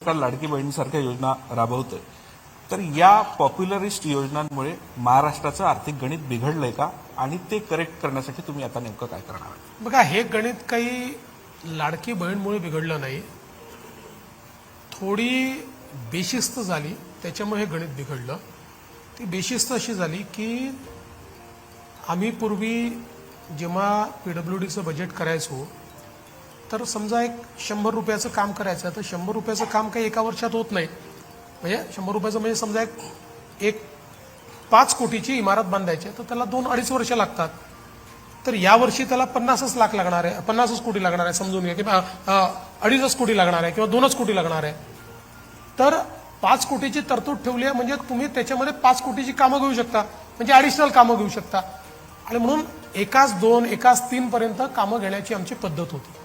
सरकार लाडकी बहिणीसारख्या योजना राबवतोय. तर या पॉप्युलरिस्ट योजनांमुळे महाराष्ट्राचं आर्थिक गणित बिघडलंय का? आणि ते करेक्ट करण्यासाठी तुम्ही आता नेमकं काय करणार बघा हे गणित काही लाडकी बहीणमुळे बिघडलं नाही. थोडी बेशिस्त झाली त्याच्यामुळे हे गणित बिघडलं. ती बेशिस्त अशी झाली की आम्ही पूर्वी जेव्हा पी डब्ल्यू डीचं बजेट करायचो तर समजा एक शंभर रुपयाचं काम करायचं तर शंभर रुपयाचं काम काही एका वर्षात होत नाही. म्हणजे शंभर रुपयाचं म्हणजे समजा एक एक पाच कोटीची इमारत बांधायची आहे, तर त्याला दोन अडीच वर्ष लागतात. तर यावर्षी त्याला पन्नासच लाख लागणार आहे पन्नासच कोटी लागणार आहे समजून घ्या. किंवा अडीचच कोटी लागणार आहे किंवा दोनच कोटी लागणार आहे. तर पाच कोटीची तरतूद ठेवली आहे म्हणजे तुम्ही त्याच्यामध्ये पाच कोटीची कामं घेऊ शकता. म्हणजे ॲडिशनल कामं घेऊ शकता. आणि म्हणून एकाच दोन एकाच तीन पर्यंत कामं घेण्याची आमची पद्धत होती.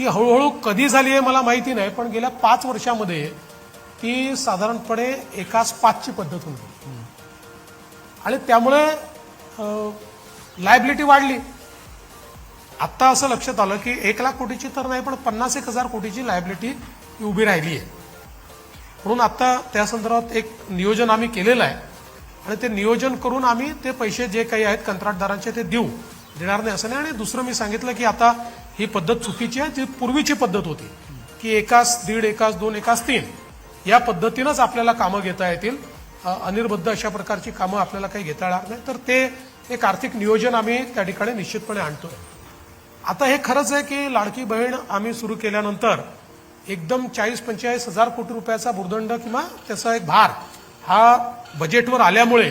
ती हळूहळू कधी झाली आहे मला माहिती नाही पण गेल्या पाच वर्षामध्ये ती साधारणपणे एकाच पाचची पद्धत होती. आणि त्यामुळे लायबिलिटी वाढली. आत्ता असं लक्षात आलं की एक लाख कोटीची तर नाही पण पन्नास एक हजार कोटीची लायबिलिटी उभी राहिली आहे. म्हणून आत्ता त्या संदर्भात एक नियोजन आम्ही केलेलं आहे. आणि ते नियोजन करून आम्ही ते पैसे जे काही आहेत कंत्राटदारांचे ते देऊ. देणार नाही असं नाही. आणि दुसरं मी सांगितलं की आता ही पद्धत चुकीची आहे जी पूर्वीची पद्धत होती. की एकास दीड एकास दोन एकास तीन या पद्धतीनंच आपल्याला कामं घेता येतील. अनिर्बद्ध अशा प्रकारची कामं आपल्याला काही घेता येणार नाही. तर ते एक आर्थिक नियोजन आम्ही त्या ठिकाणी निश्चितपणे आणतोय. आता हे खरंच आहे की लाडकी बहीण आम्ही सुरू केल्यानंतर एकदम चाळीस पंचेचाळीस हजार कोटी रुपयाचा भूर्दंड किंवा त्याचा एक भार हा बजेटवर आल्यामुळे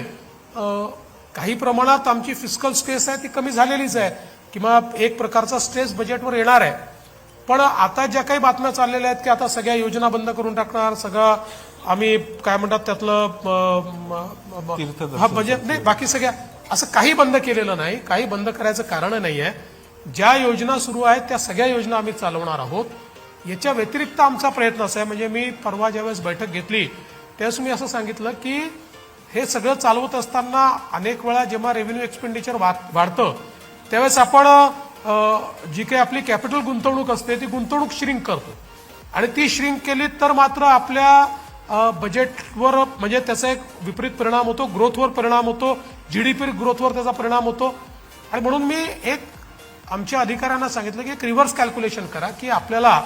काही प्रमाणात आमची फिजिकल स्ट्रेस आहे ती कमी झालेलीच आहे. किंवा एक प्रकारचा स्ट्रेस बजेटवर येणार आहे. पण आता ज्या काही बातम्या चाललेल्या आहेत की आता सगळ्या योजना बंद करून टाकणार सगळं आम्ही काय म्हणतात त्यातलं हा म्हणजे नाही बाकी सगळ्या असं काही बंद केलेलं नाही काही बंद करायचं कारण नाही आहे ज्या योजना सुरू आहेत त्या सगळ्या योजना आम्ही चालवणार आहोत. याच्या व्यतिरिक्त आमचा प्रयत्न असा आहे म्हणजे मी परवा ज्यावेळेस बैठक घेतली त्यावेळेस मी असं सांगितलं की हे सगळं चालवत असताना अनेक वेळा जेव्हा रेव्हेन्यू एक्सपेंडिचर वाढतं त्यावेळेस आपण जी काही आपली कॅपिटल गुंतवणूक असते ती गुंतवणूक श्रिंक करतो. आणि ती श्रिंक केली तर मात्र आपल्या बजेटवर म्हणजे त्याचा एक विपरीत परिणाम होतो ग्रोथवर परिणाम होतो जी डी पी ग्रोथवर त्याचा परिणाम होतो. आणि म्हणून मी एक आमच्या अधिकाऱ्यांना सांगितलं की एक रिव्हर्स कॅल्क्युलेशन करा की आपल्याला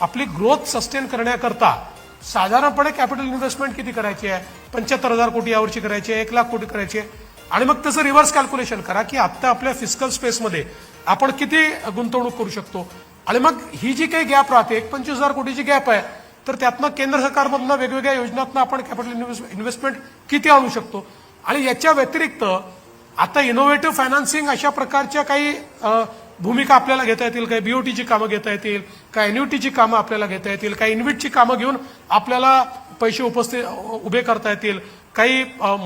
आपली ग्रोथ सस्टेन करण्याकरता साधारणपणे कॅपिटल इन्व्हेस्टमेंट किती करायची आहे? पंच्याहत्तर हजार कोटी यावर्षी करायची आहे एक लाख कोटी करायची आहे. आणि मग त्याचं रिव्हर्स कॅल्क्युलेशन करा की आत्ता आपल्या फिजिकल स्पेसमध्ये आपण किती गुंतवणूक करू शकतो? आणि मग ही जी काही गॅप राहते एक पंचवीस हजार कोटीची गॅप आहे तर त्यातनं केंद्र सरकारमधनं वेगवेगळ्या योजनातनं आपण कॅपिटल इन्व्हेस्टमेंट किती आणू शकतो? आणि याच्या व्यतिरिक्त आता इनोव्हेटिव्ह फायनान्सिंग अशा प्रकारच्या काही भूमिका आपल्याला घेता येतील काही बीओटीची कामं घेता येतील काही एन्युटीची कामं आपल्याला घेता येतील काही इन्व्हिटची कामं घेऊन आपल्याला पैसे उपस्थित उभे करता येतील काही